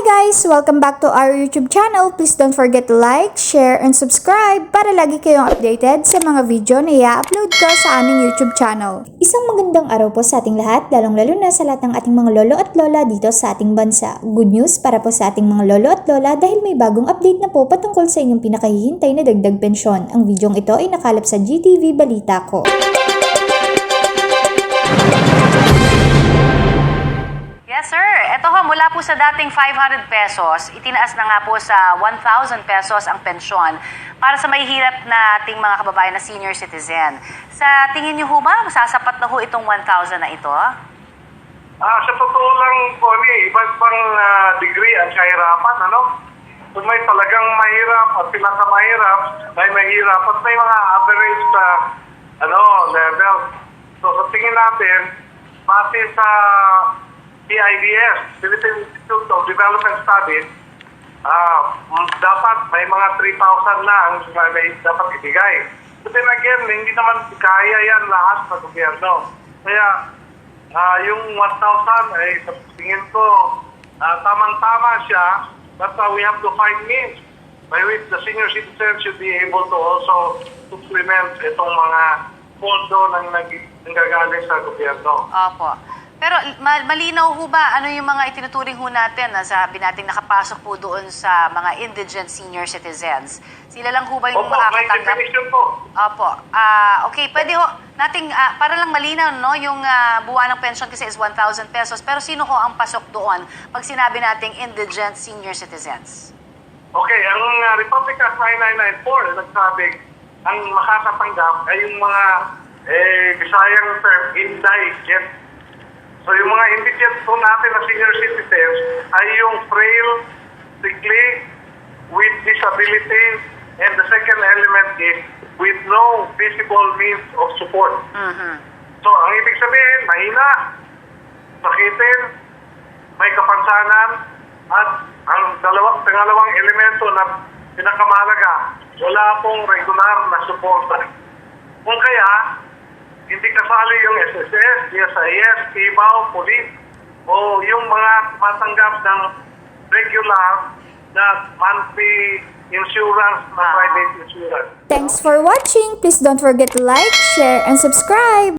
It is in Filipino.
guys! Welcome back to our YouTube channel. Please don't forget to like, share, and subscribe para lagi kayong updated sa mga video na i-upload ko sa aming YouTube channel. Isang magandang araw po sa ating lahat, lalong-lalo na sa lahat ng ating mga lolo at lola dito sa ating bansa. Good news para po sa ating mga lolo at lola dahil may bagong update na po patungkol sa inyong pinakahihintay na dagdag pensyon. Ang videong ito ay nakalap sa GTV Balita ko. Sa dating 500 pesos, itinaas na nga po sa 1,000 pesos ang pensyon para sa mahihirap na ating mga kababayan na senior citizen. Sa tingin niyo ho ba, masasapat na ho itong 1,000 na ito? Ah, sa totoo lang po, ni iba't pang ah, degree ang kahirapan, ano? Kung may talagang mahirap at pinakamahirap, may mahirap at may mga average sa ano, level. So sa tingin natin, base sa PIDS, Philippine Institute of Development Studies, mm, dapat may mga 3,000 na ang may dapat ibigay. But then again, hindi naman kaya yan lahat sa gobyerno. Kaya Ah, yung 1,000 ay sa tingin ko ah, tamang-tama siya but ah, we have to find means by which the senior citizens should be able to also supplement itong mga pondo ng nag- nanggagaling sa gobyerno. Opo. Pero ma- malinaw ho ba ano yung mga itinuturing ho natin na sabi natin nakapasok po doon sa mga indigent senior citizens? Sila lang ho ba yung Opo, may makakatanggap? definition po. Opo. Ah, okay, pwede ho nating ah, para lang malinaw no, yung ah, buwan ng pension kasi is 1,000 pesos. Pero sino ho ang pasok doon pag sinabi nating indigent senior citizens? Okay, ang uh, Republic Act 9994 nagsabi ang makakatanggap ay yung mga eh, Bisayang term, indigent. So yung mga indigent po natin na senior citizens ay yung frail, sickly, with disability, and the second element is with no visible means of support. Mhm. So ang ibig sabihin, mahina, sakitin, may kapansanan, at ang dalawang, pangalawang elemento na pinakamahalaga, wala pong regular na suporta. Kung kaya, hindi kasali yung SSS, SIS, TIBAW, Police, o yung mga matanggap ng regular na monthly insurance na Ah. private insurance. Thanks for watching! Please don't forget to like, share, and subscribe!